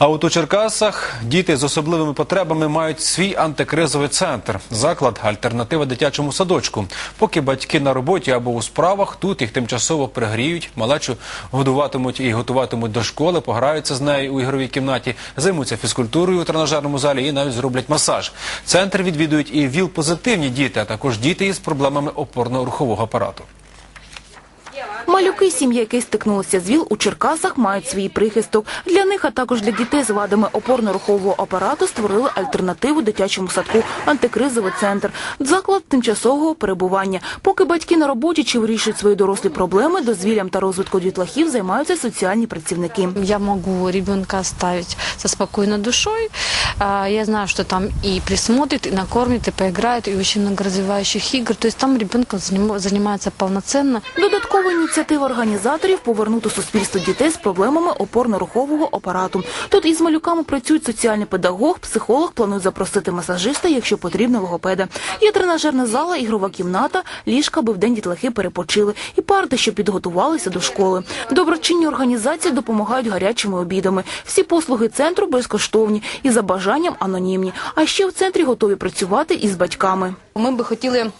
А от у Черкасах діти з особливими потребами мають свій антикризовий центр. Заклад альтернатива дитячому садочку. Поки батьки на роботі або у справах, тут їх тимчасово пригріють, малечу годуватимуть і готуватимуть до школи, пограються з нею у ігровій кімнаті, займуться фізкультурою у тренажерному залі і навіть зроблять масаж. Центр відвідують і ВІЛ-позитивні діти, а також діти із проблемами опорно-рухового апарату. Малюки, сім'ї, які стикнулися з ВІЛ у Черкасах, мають свій прихисток. Для них, а також для дітей з вадами опорно-рухового апарату створили альтернативу дитячому садку антикризовий центр, заклад тимчасового перебування. Поки батьки на роботі чи вирішують свої дорослі проблеми, дозвіллям та розвитком дітлахів займаються соціальні працівники. Я могу ребенка оставить со спокойной душой. Я знаю, что там и присмотрит, и накормит, и поиграет, и очень много развивающих игр. То есть там ребенок заним- занимается полноценно. Додаткова ініціатива організаторів повернути суспільству дітей з проблемами опорно-рухового апарату. Тут із малюками працюють соціальний педагог, психолог, планують запросити масажиста, якщо потрібно логопеда. Є тренажерна зала, ігрова кімната, ліжка, аби вдень дітлахи перепочили, і парти, що підготувалися до школи. Доброчинні організації допомагають гарячими обідами. Всі послуги центру безкоштовні і за бажанням анонімні. А ще в центрі готові працювати із батьками. Ми би хотіли.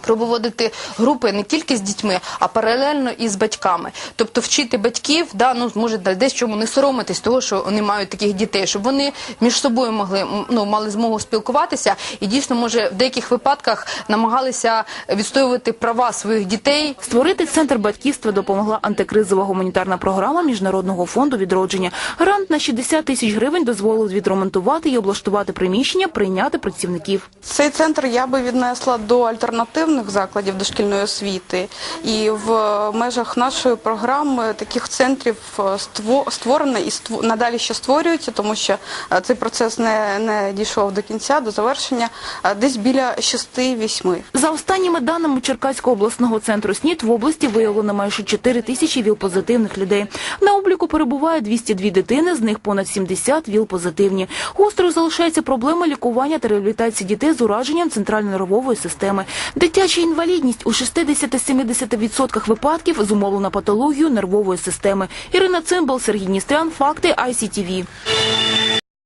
Пробувати групи не тільки з дітьми, а паралельно і з батьками. Тобто вчити батьків, да, ну може десь чому не соромитись того, що вони мають таких дітей, щоб вони між собою могли ну, мали змогу спілкуватися і дійсно, може, в деяких випадках намагалися відстоювати права своїх дітей. Створити центр батьківства допомогла антикризова гуманітарна програма Міжнародного фонду відродження. Грант на 60 тисяч гривень дозволив відремонтувати і облаштувати приміщення, прийняти працівників. Цей центр я би віднесла до альтернативних закладів дошкільної освіти, і в межах нашої програми таких центрів е, створено і надалі ще створюється, тому що е, цей процес не, не дійшов до кінця, до завершення, е, десь біля 6-8. За останніми даними Черкаського обласного центру СНІД в області виявлено майже 4 тисячі ВІЛ-позитивних людей. На обліку перебуває 202 дитини, з них понад 70 ВІЛ-позитивні. Гострою залишається проблема лікування та реабілітації дітей з ураженням центрально-нервової системи. Дитяча інвалідність у 60-70% випадків зумовлена патологією нервової системи. Ірина Цимбал, Сергій Ністрян, Факти ICTV.